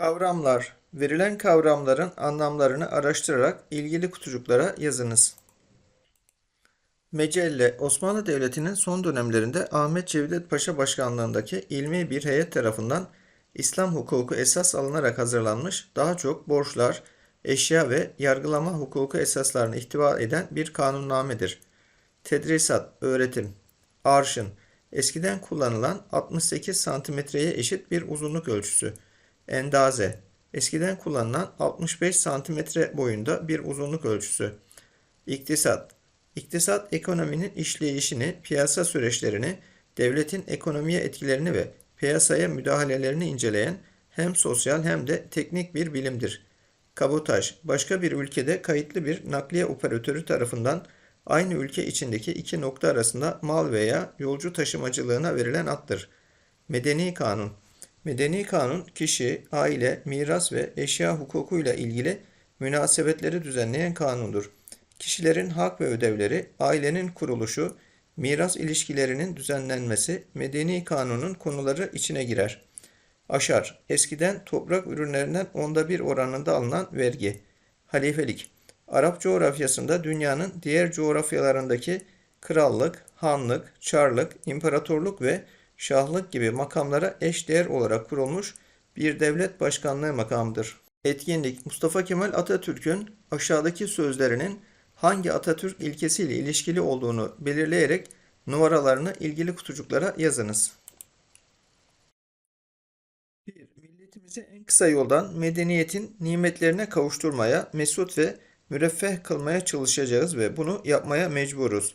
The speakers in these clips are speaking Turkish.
Kavramlar. Verilen kavramların anlamlarını araştırarak ilgili kutucuklara yazınız. Mecelle, Osmanlı Devleti'nin son dönemlerinde Ahmet Cevdet Paşa başkanlığındaki ilmi bir heyet tarafından İslam hukuku esas alınarak hazırlanmış, daha çok borçlar, eşya ve yargılama hukuku esaslarını ihtiva eden bir kanunnamedir. Tedrisat, öğretim, arşın, eskiden kullanılan 68 santimetreye eşit bir uzunluk ölçüsü. Endaze, eskiden kullanılan 65 santimetre boyunda bir uzunluk ölçüsü. İktisat, İktisat ekonominin işleyişini, piyasa süreçlerini, devletin ekonomiye etkilerini ve piyasaya müdahalelerini inceleyen hem sosyal hem de teknik bir bilimdir. Kabotaj, başka bir ülkede kayıtlı bir nakliye operatörü tarafından aynı ülke içindeki iki nokta arasında mal veya yolcu taşımacılığına verilen addır. Medeni kanun, Medeni kanun kişi, aile, miras ve eşya hukukuyla ilgili münasebetleri düzenleyen kanundur. Kişilerin hak ve ödevleri, ailenin kuruluşu, miras ilişkilerinin düzenlenmesi medeni kanunun konuları içine girer. Aşar, eskiden toprak ürünlerinden onda bir oranında alınan vergi. Halifelik, Arap coğrafyasında dünyanın diğer coğrafyalarındaki krallık, hanlık, çarlık, imparatorluk ve şahlık gibi makamlara eş değer olarak kurulmuş bir devlet başkanlığı makamıdır. Etkinlik Mustafa Kemal Atatürk'ün aşağıdaki sözlerinin hangi Atatürk ilkesiyle ilişkili olduğunu belirleyerek numaralarını ilgili kutucuklara yazınız. 1. Milletimizi en kısa yoldan medeniyetin nimetlerine kavuşturmaya, mesut ve müreffeh kılmaya çalışacağız ve bunu yapmaya mecburuz.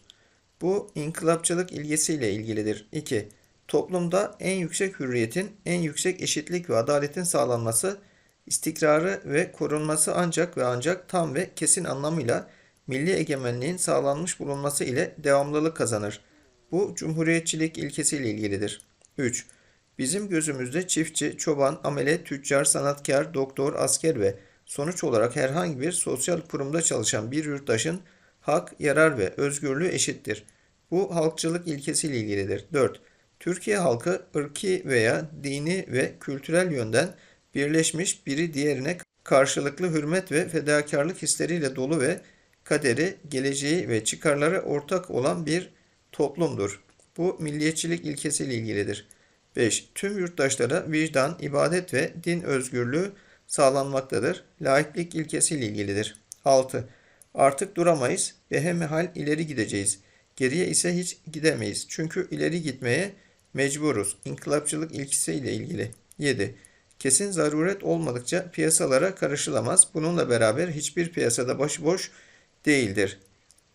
Bu inkılapçılık ilgesiyle ilgilidir. 2. Toplumda en yüksek hürriyetin, en yüksek eşitlik ve adaletin sağlanması, istikrarı ve korunması ancak ve ancak tam ve kesin anlamıyla milli egemenliğin sağlanmış bulunması ile devamlılık kazanır. Bu cumhuriyetçilik ilkesiyle ilgilidir. 3. Bizim gözümüzde çiftçi, çoban, amele, tüccar, sanatkar, doktor, asker ve sonuç olarak herhangi bir sosyal kurumda çalışan bir yurttaşın hak, yarar ve özgürlüğü eşittir. Bu halkçılık ilkesiyle ilgilidir. 4. Türkiye halkı ırki veya dini ve kültürel yönden birleşmiş biri diğerine karşılıklı hürmet ve fedakarlık hisleriyle dolu ve kaderi, geleceği ve çıkarları ortak olan bir toplumdur. Bu milliyetçilik ilkesiyle ilgilidir. 5. Tüm yurttaşlara vicdan, ibadet ve din özgürlüğü sağlanmaktadır. Laiklik ilkesiyle ilgilidir. 6. Artık duramayız ve hemihal ileri gideceğiz. Geriye ise hiç gidemeyiz. Çünkü ileri gitmeye mecburuz. İnkılapçılık ilkesiyle ilgili. 7. Kesin zaruret olmadıkça piyasalara karışılamaz. Bununla beraber hiçbir piyasada başıboş değildir.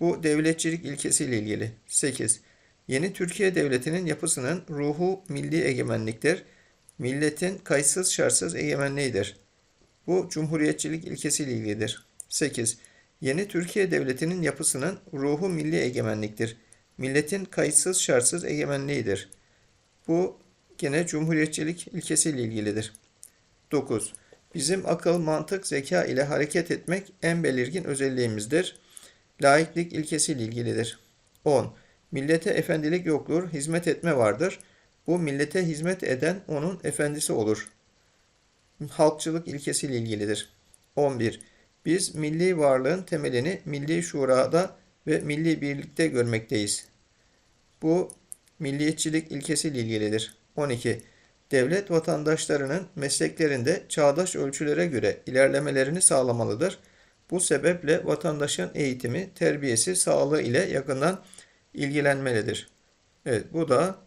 Bu devletçilik ilkesiyle ilgili. 8. Yeni Türkiye Devleti'nin yapısının ruhu milli egemenliktir. Milletin kayıtsız şartsız egemenliğidir. Bu cumhuriyetçilik ilkesiyle ilgilidir. 8. Yeni Türkiye Devleti'nin yapısının ruhu milli egemenliktir. Milletin kayıtsız şartsız egemenliğidir. Bu gene cumhuriyetçilik ilkesiyle ilgilidir. 9. Bizim akıl, mantık, zeka ile hareket etmek en belirgin özelliğimizdir. Laiklik ilkesiyle ilgilidir. 10. Millete efendilik yoktur, hizmet etme vardır. Bu millete hizmet eden onun efendisi olur. Halkçılık ilkesiyle ilgilidir. 11. Biz milli varlığın temelini milli şurada ve milli birlikte görmekteyiz. Bu milliyetçilik ilkesiyle ilgilidir. 12. Devlet vatandaşlarının mesleklerinde çağdaş ölçülere göre ilerlemelerini sağlamalıdır. Bu sebeple vatandaşın eğitimi, terbiyesi, sağlığı ile yakından ilgilenmelidir. Evet bu da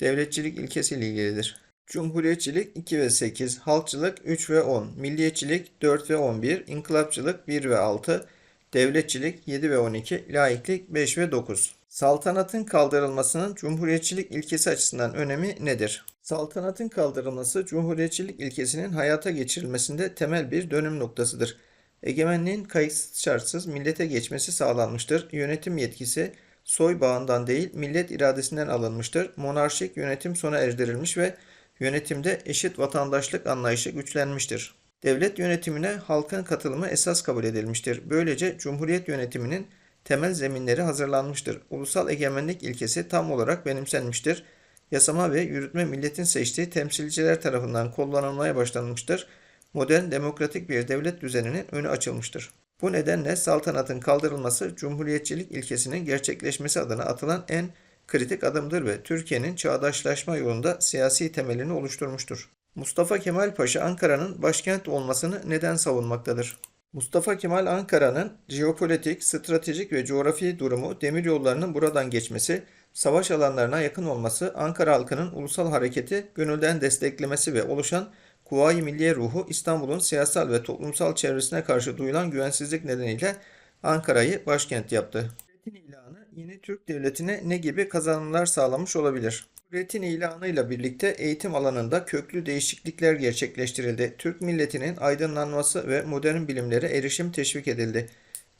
devletçilik ilkesiyle ilgilidir. Cumhuriyetçilik 2 ve 8, halkçılık 3 ve 10, milliyetçilik 4 ve 11, inkılapçılık 1 ve 6, devletçilik 7 ve 12, laiklik 5 ve 9. Saltanatın kaldırılmasının cumhuriyetçilik ilkesi açısından önemi nedir? Saltanatın kaldırılması cumhuriyetçilik ilkesinin hayata geçirilmesinde temel bir dönüm noktasıdır. Egemenliğin kayıtsız şartsız millete geçmesi sağlanmıştır. Yönetim yetkisi soy bağından değil millet iradesinden alınmıştır. Monarşik yönetim sona erdirilmiş ve yönetimde eşit vatandaşlık anlayışı güçlenmiştir. Devlet yönetimine halkın katılımı esas kabul edilmiştir. Böylece cumhuriyet yönetiminin temel zeminleri hazırlanmıştır. Ulusal egemenlik ilkesi tam olarak benimsenmiştir. Yasama ve yürütme milletin seçtiği temsilciler tarafından kullanılmaya başlanmıştır. modern demokratik bir devlet düzeninin önü açılmıştır. Bu nedenle saltanatın kaldırılması cumhuriyetçilik ilkesinin gerçekleşmesi adına atılan en kritik adımdır ve Türkiye'nin çağdaşlaşma yolunda siyasi temelini oluşturmuştur. Mustafa Kemal Paşa Ankara'nın başkent olmasını neden savunmaktadır? Mustafa Kemal Ankara'nın jeopolitik, stratejik ve coğrafi durumu, demiryollarının buradan geçmesi, savaş alanlarına yakın olması, Ankara halkının ulusal hareketi gönülden desteklemesi ve oluşan Kuvayi Milliye ruhu İstanbul'un siyasal ve toplumsal çevresine karşı duyulan güvensizlik nedeniyle Ankara'yı başkent yaptı. Cumhuriyetin ilanı yeni Türk devletine ne gibi kazanımlar sağlamış olabilir? Cumhuriyetin ilanıyla birlikte eğitim alanında köklü değişiklikler gerçekleştirildi. Türk milletinin aydınlanması ve modern bilimlere erişim teşvik edildi.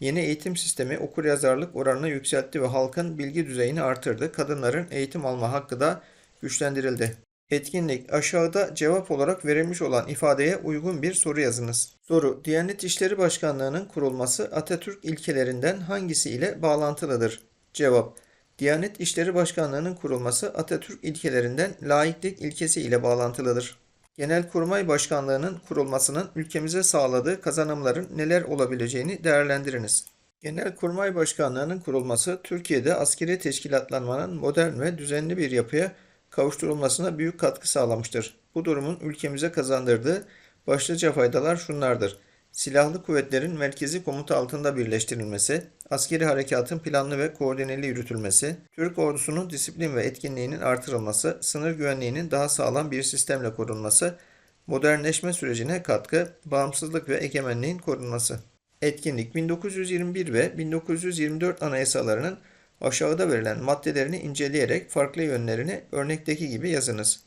Yeni eğitim sistemi okuryazarlık oranını yükseltti ve halkın bilgi düzeyini artırdı. Kadınların eğitim alma hakkı da güçlendirildi. Etkinlik aşağıda cevap olarak verilmiş olan ifadeye uygun bir soru yazınız. Soru Diyanet İşleri Başkanlığı'nın kurulması Atatürk ilkelerinden hangisi ile bağlantılıdır? Cevap Diyanet İşleri Başkanlığı'nın kurulması Atatürk ilkelerinden laiklik ilkesi ile bağlantılıdır. Genelkurmay Başkanlığı'nın kurulmasının ülkemize sağladığı kazanımların neler olabileceğini değerlendiriniz. Genelkurmay Başkanlığı'nın kurulması Türkiye'de askeri teşkilatlanmanın modern ve düzenli bir yapıya kavuşturulmasına büyük katkı sağlamıştır. Bu durumun ülkemize kazandırdığı başlıca faydalar şunlardır. Silahlı kuvvetlerin merkezi komuta altında birleştirilmesi, askeri harekatın planlı ve koordineli yürütülmesi, Türk ordusunun disiplin ve etkinliğinin artırılması, sınır güvenliğinin daha sağlam bir sistemle korunması, modernleşme sürecine katkı, bağımsızlık ve egemenliğin korunması. Etkinlik 1921 ve 1924 anayasalarının aşağıda verilen maddelerini inceleyerek farklı yönlerini örnekteki gibi yazınız.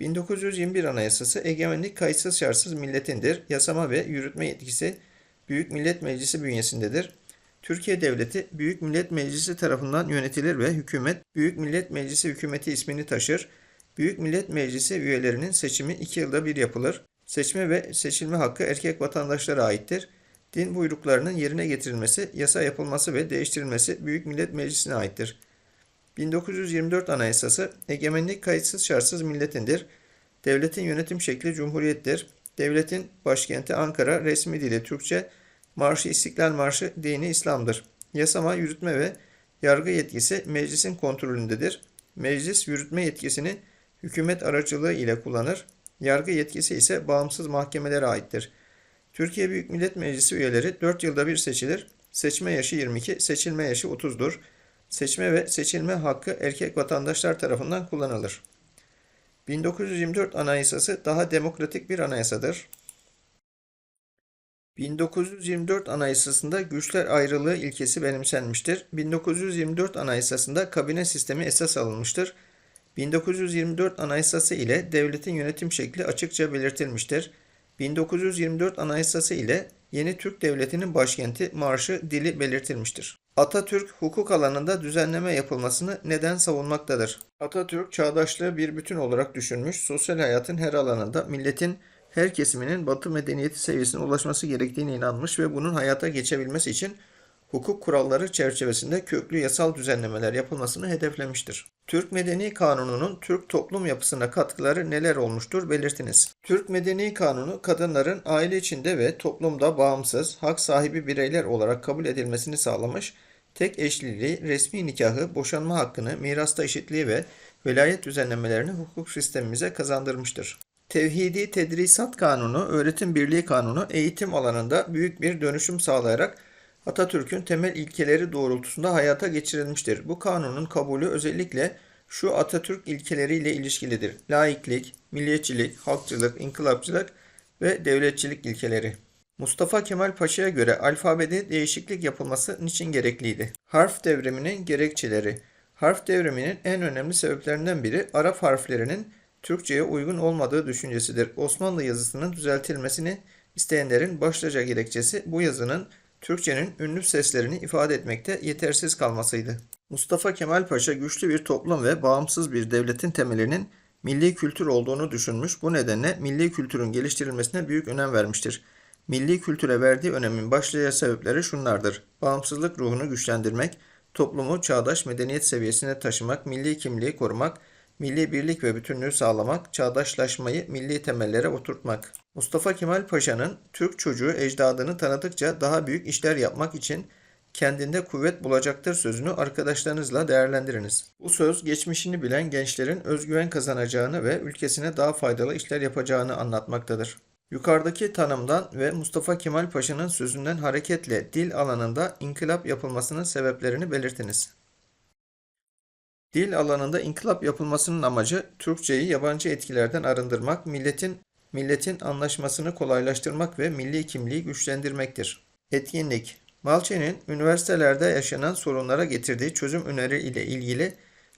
1921 Anayasası egemenlik kayıtsız şartsız milletindir. Yasama ve yürütme yetkisi Büyük Millet Meclisi bünyesindedir. Türkiye Devleti Büyük Millet Meclisi tarafından yönetilir ve hükümet Büyük Millet Meclisi hükümeti ismini taşır. Büyük Millet Meclisi üyelerinin seçimi iki yılda bir yapılır. Seçme ve seçilme hakkı erkek vatandaşlara aittir. Din buyruklarının yerine getirilmesi, yasa yapılması ve değiştirilmesi Büyük Millet Meclisi'ne aittir. 1924 Anayasası egemenlik kayıtsız şartsız milletindir. Devletin yönetim şekli cumhuriyettir. Devletin başkenti Ankara, resmi dili Türkçe, marşı İstiklal Marşı dini İslam'dır. Yasama, yürütme ve yargı yetkisi meclisin kontrolündedir. Meclis yürütme yetkisini hükümet aracılığı ile kullanır. Yargı yetkisi ise bağımsız mahkemelere aittir. Türkiye Büyük Millet Meclisi üyeleri 4 yılda bir seçilir. Seçme yaşı 22, seçilme yaşı 30'dur. Seçme ve seçilme hakkı erkek vatandaşlar tarafından kullanılır. 1924 Anayasası daha demokratik bir anayasadır. 1924 Anayasasında güçler ayrılığı ilkesi benimsenmiştir. 1924 Anayasasında kabine sistemi esas alınmıştır. 1924 Anayasası ile devletin yönetim şekli açıkça belirtilmiştir. 1924 Anayasası ile yeni Türk Devleti'nin başkenti, marşı, dili belirtilmiştir. Atatürk hukuk alanında düzenleme yapılmasını neden savunmaktadır? Atatürk çağdaşlığı bir bütün olarak düşünmüş, sosyal hayatın her alanında milletin her kesiminin batı medeniyeti seviyesine ulaşması gerektiğine inanmış ve bunun hayata geçebilmesi için hukuk kuralları çerçevesinde köklü yasal düzenlemeler yapılmasını hedeflemiştir. Türk Medeni Kanunu'nun Türk toplum yapısına katkıları neler olmuştur belirtiniz. Türk Medeni Kanunu kadınların aile içinde ve toplumda bağımsız, hak sahibi bireyler olarak kabul edilmesini sağlamış, tek eşliliği, resmi nikahı, boşanma hakkını, mirasta eşitliği ve velayet düzenlemelerini hukuk sistemimize kazandırmıştır. Tevhidi Tedrisat Kanunu, Öğretim Birliği Kanunu eğitim alanında büyük bir dönüşüm sağlayarak Atatürk'ün temel ilkeleri doğrultusunda hayata geçirilmiştir. Bu kanunun kabulü özellikle şu Atatürk ilkeleriyle ilişkilidir. Laiklik, milliyetçilik, halkçılık, inkılapçılık ve devletçilik ilkeleri. Mustafa Kemal Paşa'ya göre alfabede değişiklik yapılması niçin gerekliydi? Harf devriminin gerekçeleri. Harf devriminin en önemli sebeplerinden biri Arap harflerinin Türkçe'ye uygun olmadığı düşüncesidir. Osmanlı yazısının düzeltilmesini isteyenlerin başlıca gerekçesi bu yazının Türkçenin ünlü seslerini ifade etmekte yetersiz kalmasıydı. Mustafa Kemal Paşa güçlü bir toplum ve bağımsız bir devletin temelinin milli kültür olduğunu düşünmüş. Bu nedenle milli kültürün geliştirilmesine büyük önem vermiştir. Milli kültüre verdiği önemin başlıca sebepleri şunlardır. Bağımsızlık ruhunu güçlendirmek, toplumu çağdaş medeniyet seviyesine taşımak, milli kimliği korumak, milli birlik ve bütünlüğü sağlamak, çağdaşlaşmayı milli temellere oturtmak. Mustafa Kemal Paşa'nın Türk çocuğu ecdadını tanıdıkça daha büyük işler yapmak için kendinde kuvvet bulacaktır sözünü arkadaşlarınızla değerlendiriniz. Bu söz geçmişini bilen gençlerin özgüven kazanacağını ve ülkesine daha faydalı işler yapacağını anlatmaktadır. Yukarıdaki tanımdan ve Mustafa Kemal Paşa'nın sözünden hareketle dil alanında inkılap yapılmasının sebeplerini belirtiniz. Dil alanında inkılap yapılmasının amacı Türkçeyi yabancı etkilerden arındırmak, milletin milletin anlaşmasını kolaylaştırmak ve milli kimliği güçlendirmektir. Etkinlik Malçe'nin üniversitelerde yaşanan sorunlara getirdiği çözüm öneri ile ilgili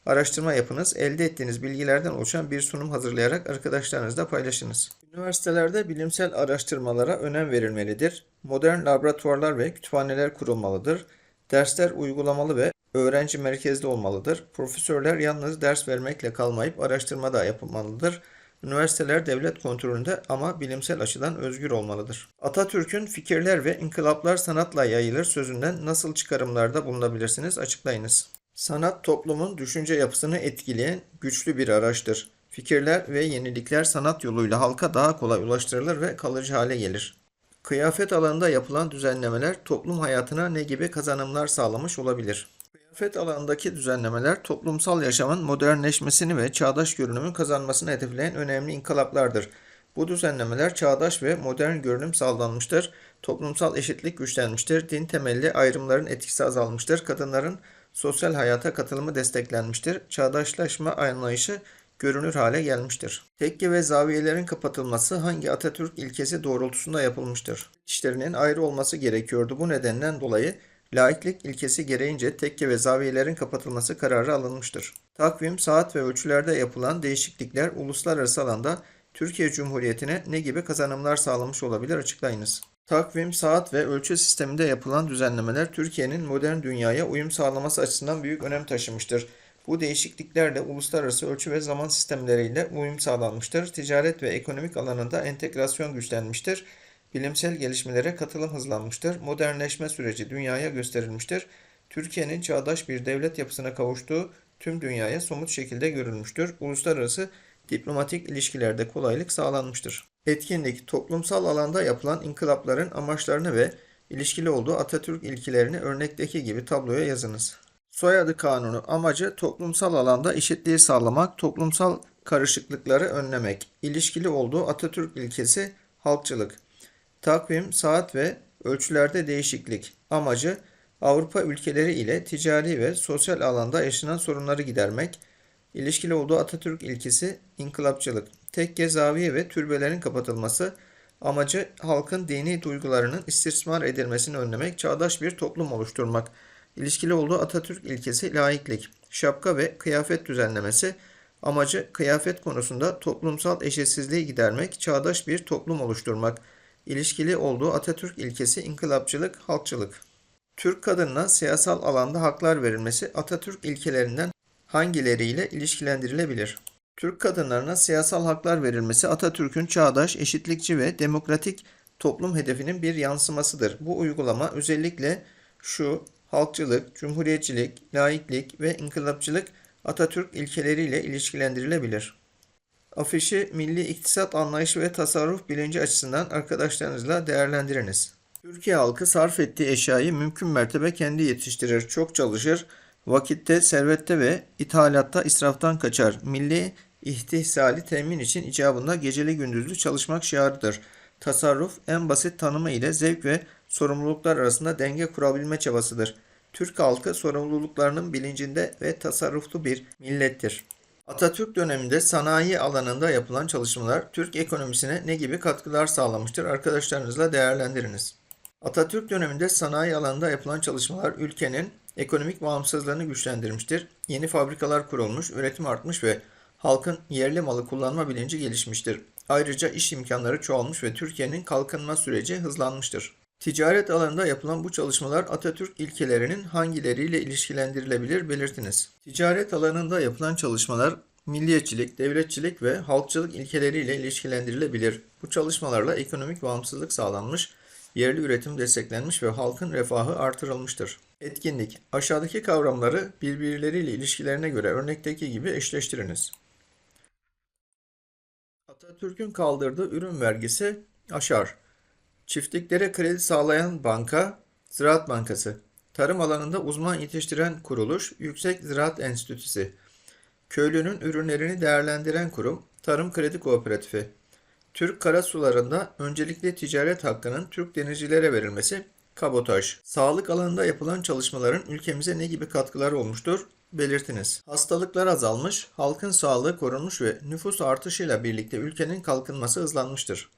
araştırma yapınız. Elde ettiğiniz bilgilerden oluşan bir sunum hazırlayarak arkadaşlarınızla paylaşınız. Üniversitelerde bilimsel araştırmalara önem verilmelidir. Modern laboratuvarlar ve kütüphaneler kurulmalıdır. Dersler uygulamalı ve öğrenci merkezli olmalıdır. Profesörler yalnız ders vermekle kalmayıp araştırma da yapılmalıdır. Üniversiteler devlet kontrolünde ama bilimsel açıdan özgür olmalıdır. Atatürk'ün fikirler ve inkılaplar sanatla yayılır sözünden nasıl çıkarımlarda bulunabilirsiniz açıklayınız. Sanat toplumun düşünce yapısını etkileyen güçlü bir araçtır. Fikirler ve yenilikler sanat yoluyla halka daha kolay ulaştırılır ve kalıcı hale gelir. Kıyafet alanında yapılan düzenlemeler toplum hayatına ne gibi kazanımlar sağlamış olabilir? Kıyafet alanındaki düzenlemeler toplumsal yaşamın modernleşmesini ve çağdaş görünümün kazanmasını hedefleyen önemli inkılaplardır. Bu düzenlemeler çağdaş ve modern görünüm sağlanmıştır. Toplumsal eşitlik güçlenmiştir. Din temelli ayrımların etkisi azalmıştır. Kadınların sosyal hayata katılımı desteklenmiştir. Çağdaşlaşma anlayışı görünür hale gelmiştir. Tekke ve zaviyelerin kapatılması hangi Atatürk ilkesi doğrultusunda yapılmıştır? İşlerinin ayrı olması gerekiyordu. Bu nedenden dolayı laiklik ilkesi gereğince tekke ve zaviyelerin kapatılması kararı alınmıştır. Takvim, saat ve ölçülerde yapılan değişiklikler uluslararası alanda Türkiye Cumhuriyeti'ne ne gibi kazanımlar sağlamış olabilir açıklayınız. Takvim, saat ve ölçü sisteminde yapılan düzenlemeler Türkiye'nin modern dünyaya uyum sağlaması açısından büyük önem taşımıştır. Bu değişikliklerle uluslararası ölçü ve zaman sistemleriyle uyum sağlanmıştır. Ticaret ve ekonomik alanında entegrasyon güçlenmiştir. Bilimsel gelişmelere katılım hızlanmıştır. Modernleşme süreci dünyaya gösterilmiştir. Türkiye'nin çağdaş bir devlet yapısına kavuştuğu tüm dünyaya somut şekilde görülmüştür. Uluslararası diplomatik ilişkilerde kolaylık sağlanmıştır. Etkinlik, toplumsal alanda yapılan inkılapların amaçlarını ve ilişkili olduğu Atatürk ilkelerini örnekteki gibi tabloya yazınız. Soyadı kanunu amacı toplumsal alanda eşitliği sağlamak, toplumsal karışıklıkları önlemek. İlişkili olduğu Atatürk ilkesi halkçılık. Takvim, saat ve ölçülerde değişiklik. Amacı Avrupa ülkeleri ile ticari ve sosyal alanda yaşanan sorunları gidermek. İlişkili olduğu Atatürk ilkesi inkılapçılık. Tekke, zaviye ve türbelerin kapatılması. Amacı halkın dini duygularının istismar edilmesini önlemek, çağdaş bir toplum oluşturmak. İlişkili olduğu Atatürk ilkesi laiklik. Şapka ve kıyafet düzenlemesi. Amacı kıyafet konusunda toplumsal eşitsizliği gidermek, çağdaş bir toplum oluşturmak. İlişkili olduğu Atatürk ilkesi inkılapçılık, halkçılık. Türk kadınına siyasal alanda haklar verilmesi Atatürk ilkelerinden hangileriyle ilişkilendirilebilir? Türk kadınlarına siyasal haklar verilmesi Atatürk'ün çağdaş, eşitlikçi ve demokratik toplum hedefinin bir yansımasıdır. Bu uygulama özellikle şu halkçılık, cumhuriyetçilik, laiklik ve inkılapçılık Atatürk ilkeleriyle ilişkilendirilebilir. Afişi milli iktisat anlayışı ve tasarruf bilinci açısından arkadaşlarınızla değerlendiriniz. Türkiye halkı sarf ettiği eşyayı mümkün mertebe kendi yetiştirir, çok çalışır, vakitte, servette ve ithalatta israftan kaçar. Milli ihtisali temin için icabında geceli gündüzlü çalışmak şiarıdır. Tasarruf en basit tanımı ile zevk ve sorumluluklar arasında denge kurabilme çabasıdır. Türk halkı sorumluluklarının bilincinde ve tasarruflu bir millettir. Atatürk döneminde sanayi alanında yapılan çalışmalar Türk ekonomisine ne gibi katkılar sağlamıştır? Arkadaşlarınızla değerlendiriniz. Atatürk döneminde sanayi alanında yapılan çalışmalar ülkenin ekonomik bağımsızlığını güçlendirmiştir. Yeni fabrikalar kurulmuş, üretim artmış ve halkın yerli malı kullanma bilinci gelişmiştir. Ayrıca iş imkanları çoğalmış ve Türkiye'nin kalkınma süreci hızlanmıştır. Ticaret alanında yapılan bu çalışmalar Atatürk ilkelerinin hangileriyle ilişkilendirilebilir belirtiniz. Ticaret alanında yapılan çalışmalar milliyetçilik, devletçilik ve halkçılık ilkeleriyle ilişkilendirilebilir. Bu çalışmalarla ekonomik bağımsızlık sağlanmış, yerli üretim desteklenmiş ve halkın refahı artırılmıştır. Etkinlik Aşağıdaki kavramları birbirleriyle ilişkilerine göre örnekteki gibi eşleştiriniz. Atatürk'ün kaldırdığı ürün vergisi aşar. Çiftliklere kredi sağlayan banka Ziraat Bankası. Tarım alanında uzman yetiştiren kuruluş Yüksek Ziraat Enstitüsü. Köylünün ürünlerini değerlendiren kurum Tarım Kredi Kooperatifi. Türk karasularında öncelikli ticaret hakkının Türk denizcilere verilmesi kabotaj. Sağlık alanında yapılan çalışmaların ülkemize ne gibi katkıları olmuştur? Belirtiniz. Hastalıklar azalmış, halkın sağlığı korunmuş ve nüfus artışıyla birlikte ülkenin kalkınması hızlanmıştır.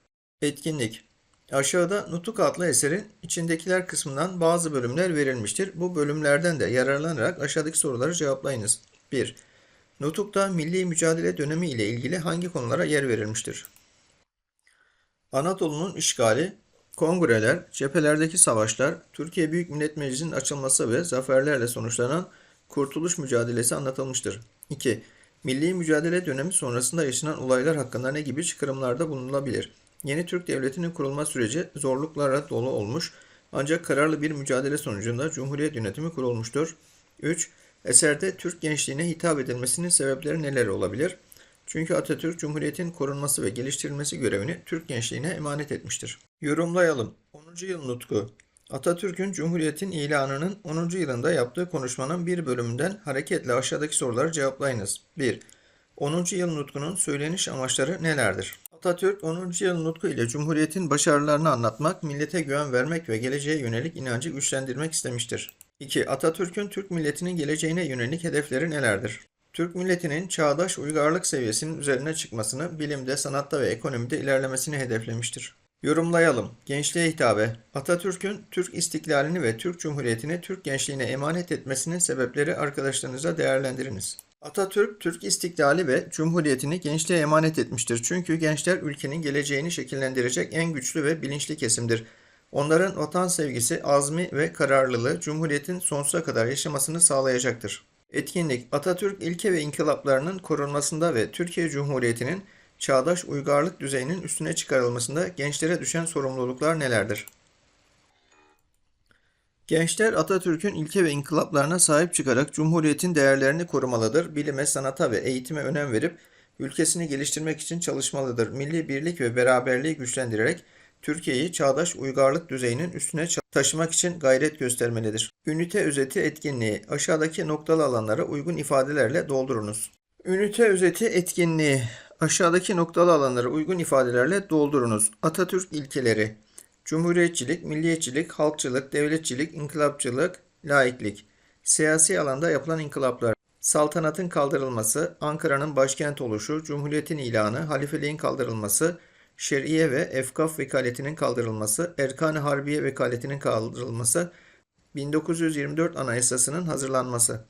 Etkinlik Aşağıda Nutuk adlı eserin içindekiler kısmından bazı bölümler verilmiştir. Bu bölümlerden de yararlanarak aşağıdaki soruları cevaplayınız. 1. Nutuk'ta milli mücadele dönemi ile ilgili hangi konulara yer verilmiştir? Anadolu'nun işgali, kongreler, cephelerdeki savaşlar, Türkiye Büyük Millet Meclisi'nin açılması ve zaferlerle sonuçlanan kurtuluş mücadelesi anlatılmıştır. 2. Milli mücadele dönemi sonrasında yaşanan olaylar hakkında ne gibi çıkarımlarda bulunulabilir? Yeni Türk Devleti'nin kurulma süreci zorluklarla dolu olmuş ancak kararlı bir mücadele sonucunda Cumhuriyet yönetimi kurulmuştur. 3. Eserde Türk gençliğine hitap edilmesinin sebepleri neler olabilir? Çünkü Atatürk Cumhuriyet'in korunması ve geliştirilmesi görevini Türk gençliğine emanet etmiştir. Yorumlayalım. 10. yıl nutku. Atatürk'ün Cumhuriyet'in ilanının 10. yılında yaptığı konuşmanın bir bölümünden hareketle aşağıdaki soruları cevaplayınız. 1. 10. yıl nutkunun söyleniş amaçları nelerdir? Atatürk 10. yıl nutku ile Cumhuriyet'in başarılarını anlatmak, millete güven vermek ve geleceğe yönelik inancı güçlendirmek istemiştir. 2. Atatürk'ün Türk milletinin geleceğine yönelik hedefleri nelerdir? Türk milletinin çağdaş uygarlık seviyesinin üzerine çıkmasını, bilimde, sanatta ve ekonomide ilerlemesini hedeflemiştir. Yorumlayalım. Gençliğe hitabe. Atatürk'ün Türk istiklalini ve Türk Cumhuriyeti'ni Türk gençliğine emanet etmesinin sebepleri arkadaşlarınıza değerlendiriniz. Atatürk, Türk istiklali ve Cumhuriyeti'ni gençliğe emanet etmiştir. Çünkü gençler ülkenin geleceğini şekillendirecek en güçlü ve bilinçli kesimdir. Onların vatan sevgisi, azmi ve kararlılığı Cumhuriyet'in sonsuza kadar yaşamasını sağlayacaktır. Etkinlik, Atatürk ilke ve inkılaplarının korunmasında ve Türkiye Cumhuriyeti'nin çağdaş uygarlık düzeyinin üstüne çıkarılmasında gençlere düşen sorumluluklar nelerdir? Gençler Atatürk'ün ilke ve inkılaplarına sahip çıkarak Cumhuriyet'in değerlerini korumalıdır. Bilime, sanata ve eğitime önem verip ülkesini geliştirmek için çalışmalıdır. Milli birlik ve beraberliği güçlendirerek Türkiye'yi çağdaş uygarlık düzeyinin üstüne taşımak için gayret göstermelidir. Ünite özeti etkinliği aşağıdaki noktalı alanlara uygun ifadelerle doldurunuz. Ünite özeti etkinliği aşağıdaki noktalı alanlara uygun ifadelerle doldurunuz. Atatürk ilkeleri Cumhuriyetçilik, milliyetçilik, halkçılık, devletçilik, inkılapçılık, laiklik. Siyasi alanda yapılan inkılaplar. Saltanatın kaldırılması, Ankara'nın başkent oluşu, Cumhuriyetin ilanı, halifeliğin kaldırılması, Şer'iye ve Efkaf vekaletinin kaldırılması, Erkan-ı Harbiye vekaletinin kaldırılması, 1924 Anayasası'nın hazırlanması.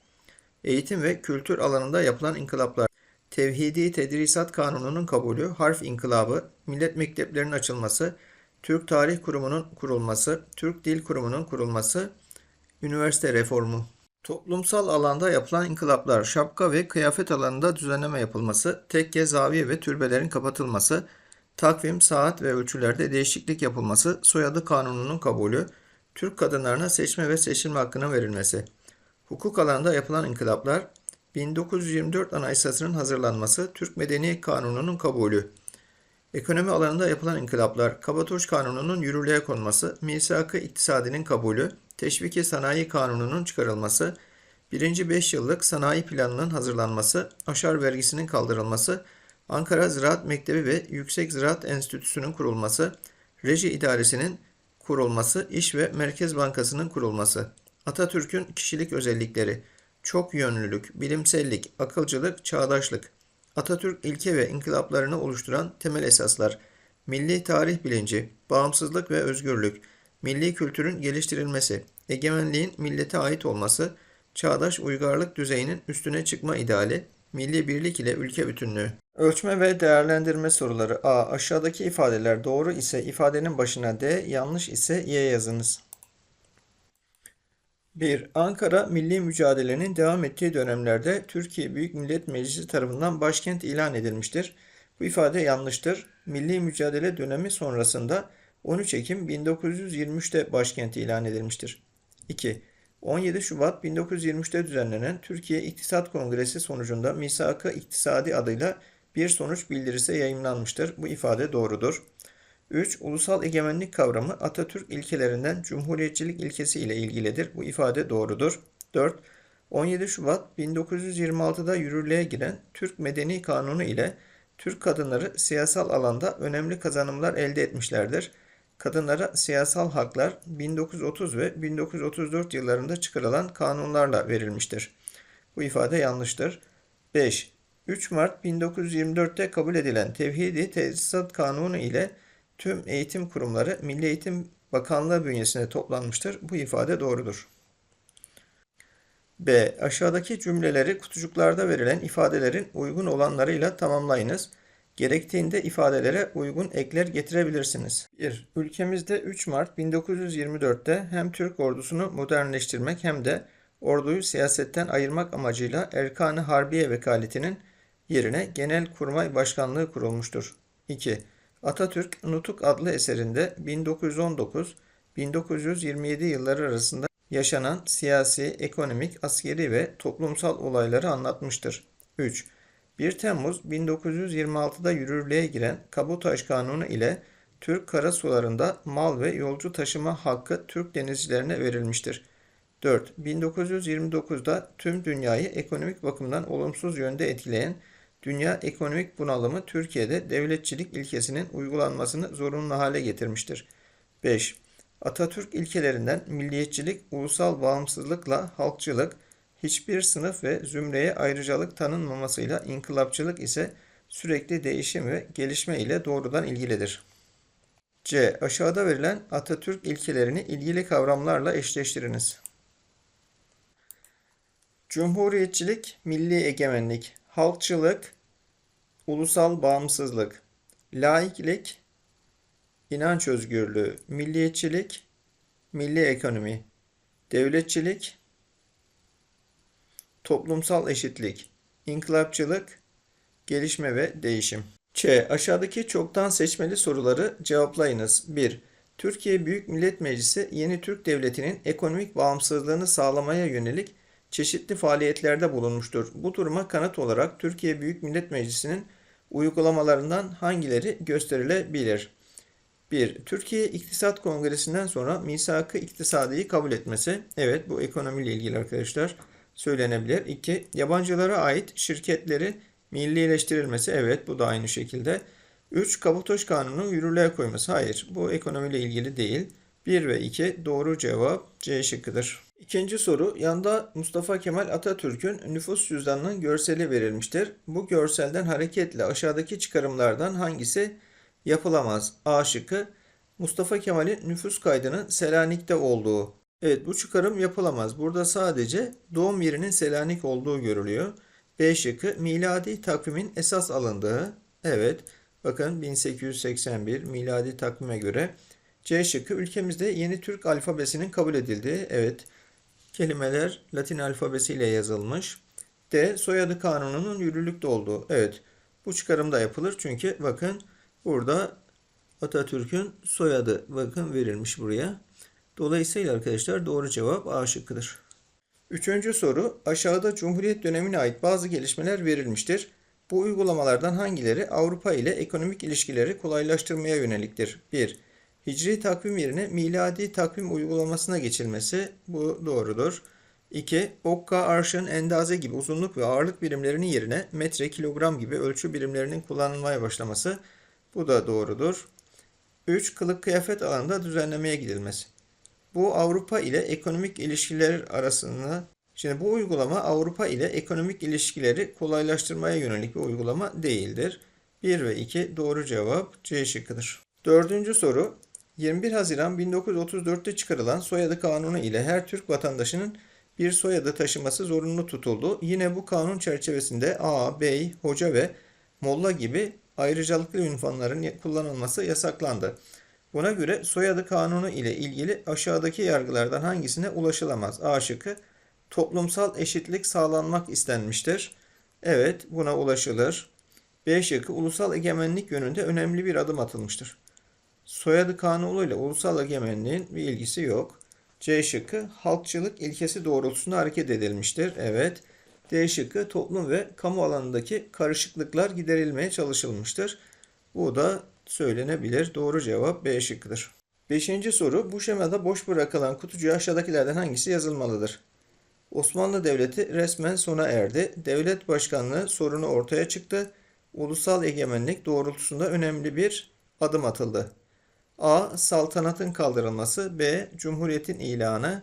Eğitim ve kültür alanında yapılan inkılaplar. Tevhidi Tedrisat Kanunu'nun kabulü, harf inkılabı, millet mekteplerinin açılması, Türk Tarih Kurumu'nun kurulması, Türk Dil Kurumu'nun kurulması, üniversite reformu. Toplumsal alanda yapılan inkılaplar, şapka ve kıyafet alanında düzenleme yapılması, tekke, zaviye ve türbelerin kapatılması, takvim, saat ve ölçülerde değişiklik yapılması, soyadı kanununun kabulü, Türk kadınlarına seçme ve seçilme hakkının verilmesi. Hukuk alanında yapılan inkılaplar, 1924 Anayasası'nın hazırlanması, Türk Medeni Kanunu'nun kabulü. Ekonomi alanında yapılan inkılaplar, Kabatoş Kanunu'nun yürürlüğe konması, Misak-ı İktisadi'nin kabulü, Teşviki Sanayi Kanunu'nun çıkarılması, 1. 5 yıllık sanayi planının hazırlanması, aşar vergisinin kaldırılması, Ankara Ziraat Mektebi ve Yüksek Ziraat Enstitüsü'nün kurulması, Reji İdaresi'nin kurulması, İş ve Merkez Bankası'nın kurulması, Atatürk'ün kişilik özellikleri, çok yönlülük, bilimsellik, akılcılık, çağdaşlık, Atatürk ilke ve inkılaplarını oluşturan temel esaslar, milli tarih bilinci, bağımsızlık ve özgürlük, milli kültürün geliştirilmesi, egemenliğin millete ait olması, çağdaş uygarlık düzeyinin üstüne çıkma ideali, milli birlik ile ülke bütünlüğü. Ölçme ve değerlendirme soruları A. Aşağıdaki ifadeler doğru ise ifadenin başına D, yanlış ise Y yazınız. 1. Ankara milli mücadelenin devam ettiği dönemlerde Türkiye Büyük Millet Meclisi tarafından başkent ilan edilmiştir. Bu ifade yanlıştır. Milli mücadele dönemi sonrasında 13 Ekim 1923'te başkent ilan edilmiştir. 2. 17 Şubat 1923'te düzenlenen Türkiye İktisat Kongresi sonucunda Misak-ı İktisadi adıyla bir sonuç bildirisi yayımlanmıştır. Bu ifade doğrudur. 3. Ulusal egemenlik kavramı Atatürk ilkelerinden cumhuriyetçilik ilkesi ile ilgilidir. Bu ifade doğrudur. 4. 17 Şubat 1926'da yürürlüğe giren Türk Medeni Kanunu ile Türk kadınları siyasal alanda önemli kazanımlar elde etmişlerdir. Kadınlara siyasal haklar 1930 ve 1934 yıllarında çıkarılan kanunlarla verilmiştir. Bu ifade yanlıştır. 5. 3 Mart 1924'te kabul edilen Tevhidi Tesisat Kanunu ile tüm eğitim kurumları Milli Eğitim Bakanlığı bünyesinde toplanmıştır. Bu ifade doğrudur. B. Aşağıdaki cümleleri kutucuklarda verilen ifadelerin uygun olanlarıyla tamamlayınız. Gerektiğinde ifadelere uygun ekler getirebilirsiniz. 1. Ülkemizde 3 Mart 1924'te hem Türk ordusunu modernleştirmek hem de orduyu siyasetten ayırmak amacıyla Erkan-ı Harbiye Vekaletinin yerine Genelkurmay Başkanlığı kurulmuştur. 2. Atatürk Nutuk adlı eserinde 1919-1927 yılları arasında yaşanan siyasi, ekonomik, askeri ve toplumsal olayları anlatmıştır. 3. 1 Temmuz 1926'da yürürlüğe giren Kabutaş Kanunu ile Türk karasularında mal ve yolcu taşıma hakkı Türk denizcilerine verilmiştir. 4. 1929'da tüm dünyayı ekonomik bakımdan olumsuz yönde etkileyen dünya ekonomik bunalımı Türkiye'de devletçilik ilkesinin uygulanmasını zorunlu hale getirmiştir. 5. Atatürk ilkelerinden milliyetçilik, ulusal bağımsızlıkla halkçılık, hiçbir sınıf ve zümreye ayrıcalık tanınmamasıyla inkılapçılık ise sürekli değişim ve gelişme ile doğrudan ilgilidir. C. Aşağıda verilen Atatürk ilkelerini ilgili kavramlarla eşleştiriniz. Cumhuriyetçilik, milli egemenlik, halkçılık, ulusal bağımsızlık, laiklik, inanç özgürlüğü, milliyetçilik, milli ekonomi, devletçilik, toplumsal eşitlik, inkılapçılık, gelişme ve değişim. Ç. Aşağıdaki çoktan seçmeli soruları cevaplayınız. 1. Türkiye Büyük Millet Meclisi yeni Türk Devleti'nin ekonomik bağımsızlığını sağlamaya yönelik çeşitli faaliyetlerde bulunmuştur. Bu duruma kanıt olarak Türkiye Büyük Millet Meclisi'nin uygulamalarından hangileri gösterilebilir? 1. Türkiye İktisat Kongresi'nden sonra misak-ı iktisadiyi kabul etmesi. Evet bu ekonomiyle ilgili arkadaşlar söylenebilir. 2. Yabancılara ait şirketleri millileştirilmesi. Evet bu da aynı şekilde. 3. Kabotaj Kanunu yürürlüğe koyması. Hayır bu ekonomiyle ilgili değil. 1 ve 2 doğru cevap C şıkkıdır. İkinci soru. Yanda Mustafa Kemal Atatürk'ün nüfus cüzdanının görseli verilmiştir. Bu görselden hareketle aşağıdaki çıkarımlardan hangisi yapılamaz? A şıkkı. Mustafa Kemal'in nüfus kaydının Selanik'te olduğu. Evet bu çıkarım yapılamaz. Burada sadece doğum yerinin Selanik olduğu görülüyor. B şıkkı miladi takvimin esas alındığı. Evet bakın 1881 miladi takvime göre. C şıkkı ülkemizde yeni Türk alfabesinin kabul edildiği. Evet kelimeler Latin alfabesiyle yazılmış. D. Soyadı kanununun yürürlükte olduğu. Evet. Bu çıkarım da yapılır çünkü bakın burada Atatürk'ün soyadı bakın verilmiş buraya. Dolayısıyla arkadaşlar doğru cevap A şıkkıdır. Üçüncü soru. Aşağıda Cumhuriyet dönemine ait bazı gelişmeler verilmiştir. Bu uygulamalardan hangileri Avrupa ile ekonomik ilişkileri kolaylaştırmaya yöneliktir? 1. Hicri takvim yerine miladi takvim uygulamasına geçilmesi bu doğrudur. 2. Okka, arşın, endaze gibi uzunluk ve ağırlık birimlerinin yerine metre, kilogram gibi ölçü birimlerinin kullanılmaya başlaması bu da doğrudur. 3. Kılık kıyafet alanında düzenlemeye gidilmesi. Bu Avrupa ile ekonomik ilişkiler arasında Şimdi bu uygulama Avrupa ile ekonomik ilişkileri kolaylaştırmaya yönelik bir uygulama değildir. 1 ve 2 doğru cevap C şıkkıdır. Dördüncü soru. 21 Haziran 1934'te çıkarılan soyadı kanunu ile her Türk vatandaşının bir soyadı taşıması zorunlu tutuldu. Yine bu kanun çerçevesinde A, Bey, Hoca ve Molla gibi ayrıcalıklı ünvanların kullanılması yasaklandı. Buna göre soyadı kanunu ile ilgili aşağıdaki yargılardan hangisine ulaşılamaz? A şıkkı toplumsal eşitlik sağlanmak istenmiştir. Evet buna ulaşılır. B şıkkı ulusal egemenlik yönünde önemli bir adım atılmıştır. Soyadı kanunu ile ulusal egemenliğin bir ilgisi yok. C şıkkı halkçılık ilkesi doğrultusunda hareket edilmiştir. Evet. D şıkkı toplum ve kamu alanındaki karışıklıklar giderilmeye çalışılmıştır. Bu da söylenebilir. Doğru cevap B şıkkıdır. Beşinci soru. Bu şemada boş bırakılan kutucuğa aşağıdakilerden hangisi yazılmalıdır? Osmanlı Devleti resmen sona erdi. Devlet başkanlığı sorunu ortaya çıktı. Ulusal egemenlik doğrultusunda önemli bir adım atıldı. A. Saltanatın kaldırılması. B. Cumhuriyetin ilanı.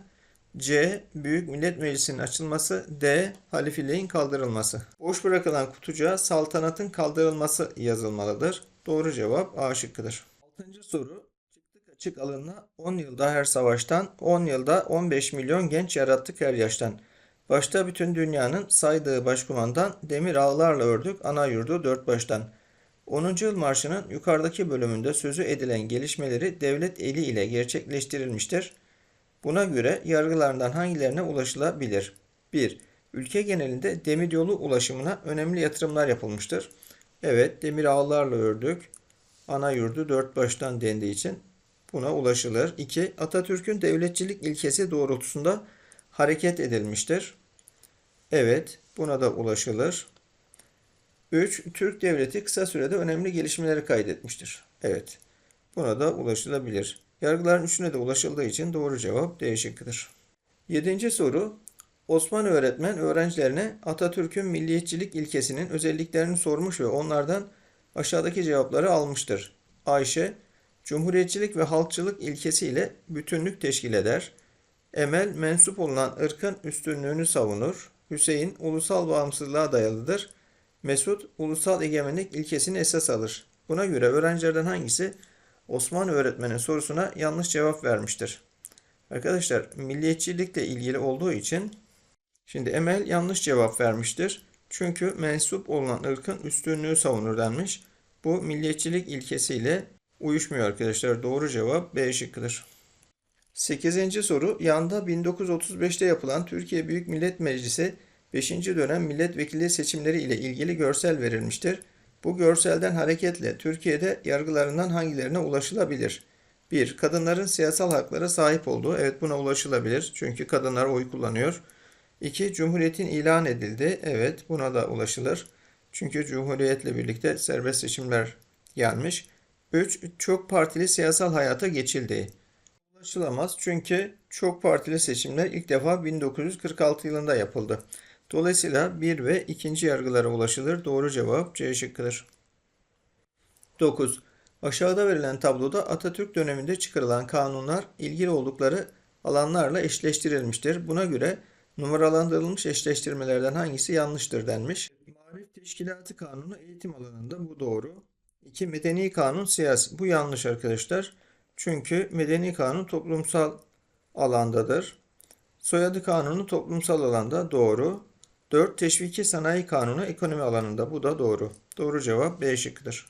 C. Büyük Millet Meclisi'nin açılması. D. Halifeliğin kaldırılması. Boş bırakılan kutucuğa saltanatın kaldırılması yazılmalıdır. Doğru cevap A şıkkıdır. Altıncı soru. Çıktık açık alınla 10 yılda her savaştan, 10 yılda 15 milyon genç yarattık her yaştan. Başta bütün dünyanın saydığı başkumandan demir ağlarla ördük ana yurdu dört baştan. 10. yıl marşının yukarıdaki bölümünde sözü edilen gelişmeleri devlet eli ile gerçekleştirilmiştir. Buna göre yargılarından hangilerine ulaşılabilir? 1. Ülke genelinde demiryolu ulaşımına önemli yatırımlar yapılmıştır. Evet, demir ağlarla ördük. Ana yurdu dört baştan dendiği için buna ulaşılır. 2. Atatürk'ün devletçilik ilkesi doğrultusunda hareket edilmiştir. Evet, buna da ulaşılır. 3. Türk devleti kısa sürede önemli gelişmeleri kaydetmiştir. Evet, buna da ulaşılabilir. Yargıların üçüne de ulaşıldığı için doğru cevap D şıkkıdır. Yedinci soru. Osman öğretmen öğrencilerine Atatürk'ün milliyetçilik ilkesinin özelliklerini sormuş ve onlardan aşağıdaki cevapları almıştır. Ayşe, Cumhuriyetçilik ve halkçılık ilkesiyle bütünlük teşkil eder. Emel, mensup olunan ırkın üstünlüğünü savunur. Hüseyin, ulusal bağımsızlığa dayalıdır. Mesut, ulusal egemenlik ilkesini esas alır. Buna göre öğrencilerden hangisi Osman öğretmenin sorusuna yanlış cevap vermiştir? Arkadaşlar, milliyetçilikle ilgili olduğu için şimdi Emel yanlış cevap vermiştir. Çünkü mensup olunan ırkın üstünlüğü savunur denmiş. Bu milliyetçilik ilkesiyle uyuşmuyor arkadaşlar. Doğru cevap B şıkkıdır. 8. soru. Yanda 1935'te yapılan Türkiye Büyük Millet Meclisi 5. dönem milletvekili seçimleri ile ilgili görsel verilmiştir. Bu görselden hareketle Türkiye'de yargılarından hangilerine ulaşılabilir? 1. Kadınların siyasal haklara sahip olduğu. Evet buna ulaşılabilir. Çünkü kadınlar oy kullanıyor. 2. Cumhuriyetin ilan edildi. Evet buna da ulaşılır. Çünkü Cumhuriyetle birlikte serbest seçimler gelmiş. 3. Çok partili siyasal hayata geçildi. Ulaşılamaz çünkü çok partili seçimler ilk defa 1946 yılında yapıldı. Dolayısıyla 1 ve 2. yargılara ulaşılır. Doğru cevap C şıkkıdır. 9. Aşağıda verilen tabloda Atatürk döneminde çıkarılan kanunlar ilgili oldukları alanlarla eşleştirilmiştir. Buna göre numaralandırılmış eşleştirmelerden hangisi yanlıştır denmiş. Marif Teşkilatı Kanunu eğitim alanında bu doğru. 2. Medeni Kanun siyasi. Bu yanlış arkadaşlar. Çünkü Medeni Kanun toplumsal alandadır. Soyadı Kanunu toplumsal alanda doğru. 4. Teşviki Sanayi Kanunu ekonomi alanında. Bu da doğru. Doğru cevap B şıkkıdır.